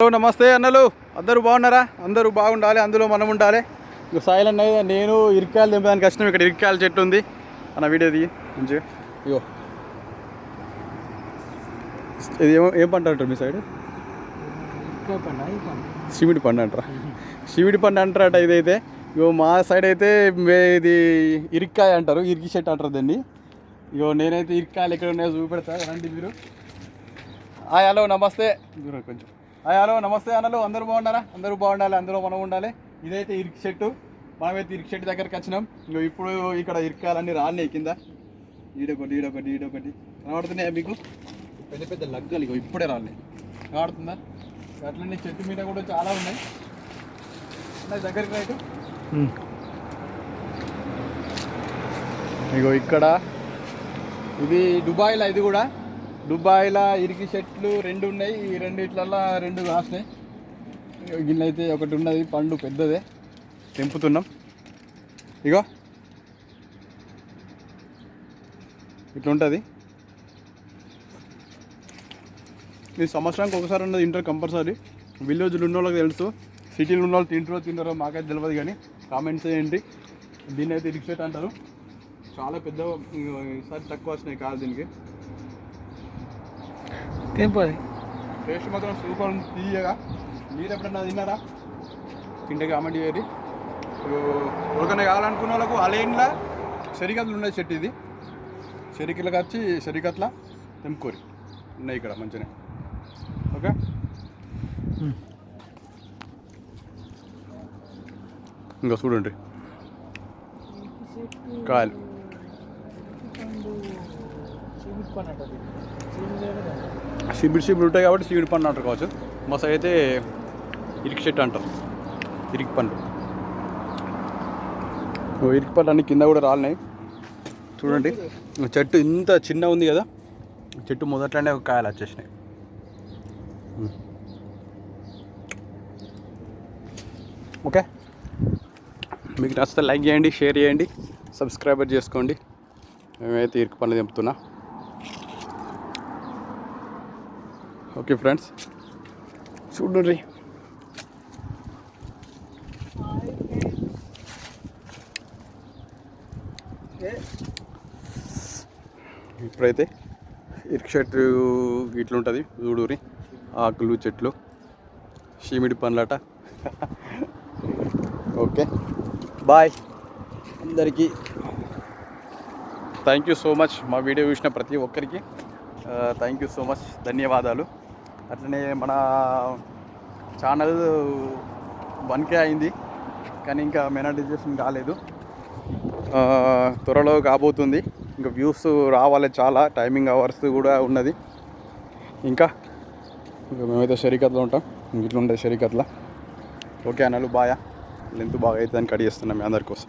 Hello నమస్తే అన్నలు. అందరూ బాగున్నారా? అందరూ బాగుండాలి అందులో మనం ఉండాలి. ఇక సాయిల్ అన్నది నేను ఇరికాయలు దింపడానికి వచ్చినాం ఇక్కడ ఇరికాయల చెట్టు ఉంది. అన్న వీడియో దిగి మంచిగా. ఇగో. ఇది ఏమో ఏం పంట అంటారు మీ సైడ్? సిమిడి పండు అంటారా? సిమిడి పండు అంటారట ఇదైతే. ఇగో మా సైడ్ అయితే ఇది ఇరికాయ అంటారు ఇరికి చెట్టు అంటారు దీన్ని. ఇగో నేనైతే ఇరికాయలు ఎక్కడ ఉన్నాయో చూపెడతా రండి మీరు. హలో నమస్తే. కొంచెం. హలో నమస్తే అన్నలు. అందరూ బాగున్నారా? అందరూ బాగుండాలి అందులో మనం ఉండాలి. ఇదైతే ఇరికి చెట్టు. మనమైతే ఇరికి చెట్టు దగ్గరికి వచ్చినాం. ఇగో ఇప్పుడు ఇక్కడ ఇరకాలన్నీ రాలినాయి కింద. ఈడొకటి ఈడొకటి ఈడొకటి. కనబడుతున్నాయా మీకు? పెద్ద పెద్ద లగ్గలు ఇగో ఇప్పుడే రాలినాయి కనబడుతుందా? అట్లనే చెట్టు మీద కూడా చాలా ఉన్నాయి. ఉన్నాయి దగ్గరికి రైట్. ఇగో ఇక్కడ. ఇది దుబాయ్లో ఇది కూడా. దుబాయ్లో ఇరికి చెట్లు రెండు ఉన్నాయి. ఈ రెండిట్లల్లో రెండు కాసినాయి. గిన్నె అయితే ఒకటి ఉన్నది పండు పెద్దదే. తెంపుతున్నాం. ఇగో. ఇట్లుంటుంది. ఇది సంవత్సరానికి ఒకసారి ఉన్నది ఇంటర్ కంపల్సరీ. విలేజ్లో ఉన్న వాళ్ళకి తెలుసు. సిటీలో ఉన్న వాళ్ళు తింటారో తింటారో మాకైతే తెలియదు కానీ కామెంట్స్ ఏంటి దీన్ని అయితే ఇరికి చెట్టు అంటారు. చాలా పెద్ద ఈసారి తక్కువ వచ్చినాయి కాదు దీనికి. తెంపది టేస్ట్ మాత్రం సూపర్ ఉంది తీయగా మీరు ఎప్పుడన్నా తిన్నారా తింటే కామెంట్ చేయరు ఎవరికైనా కావాలనుకున్న వాళ్ళకు అలైన్లా శరికత్లు ఉన్నాయి చెట్టు ఇది శరికలకు వచ్చి శరికట్ల తెంపుకోరి ఉన్నాయి ఇక్కడ మంచిగా ఓకే ఇంకా చూడండి కాయలు సిబిడి సిబిడి ఉంటాయి కాబట్టి సిబిడి పండు అంటారు కావచ్చు. మస అయితే ఇరికి చెట్టు అంటారు. ఇరికి పండు ఇరికి పండు అన్ని కింద కూడా రాలినాయి. చూడండి. చెట్టు ఇంత చిన్న ఉంది కదా. చెట్టు మొదట్లోనే ఒక కాయలు వచ్చేసినాయి. ఓకే. మీకు నచ్చితే లైక్ చేయండి షేర్ చేయండి సబ్స్క్రైబర్ చేసుకోండి. మేమైతే ఇరుకు పనులు తెంపుతున్నా. Okay friends. చూడండి. ఇప్పుడైతే ఇరుకు చెట్టు ఇట్లుంటుంది చూడూరి ఆకులు చెట్లు. షీమిడి పండ్లట ఓకే. బాయ్. అందరికీ థ్యాంక్ యూ సో మచ్ మా వీడియో చూసిన ప్రతి ఒక్కరికి. Thank you so much. ధన్యవాదాలు. అట్లనే మన ఛానల్ వన్కే అయింది కానీ ఇంకా మెనటైజేషన్ కాలేదు. త్వరలో కాబోతుంది. ఇంకా వ్యూస్ రావాలి చాలా టైమింగ్ అవర్స్ కూడా ఉన్నది. ఇంకా? ఇంకా మేమైతే షరీకత్లో ఉంటాం. ఇంక ఇట్లా షరికత్లో. షరీకత్లో ఓకే అన్నలు బాయా లెంత్ బాగా అవుతుందని కట్ చేస్తున్నాం మీ అందరి కోసం.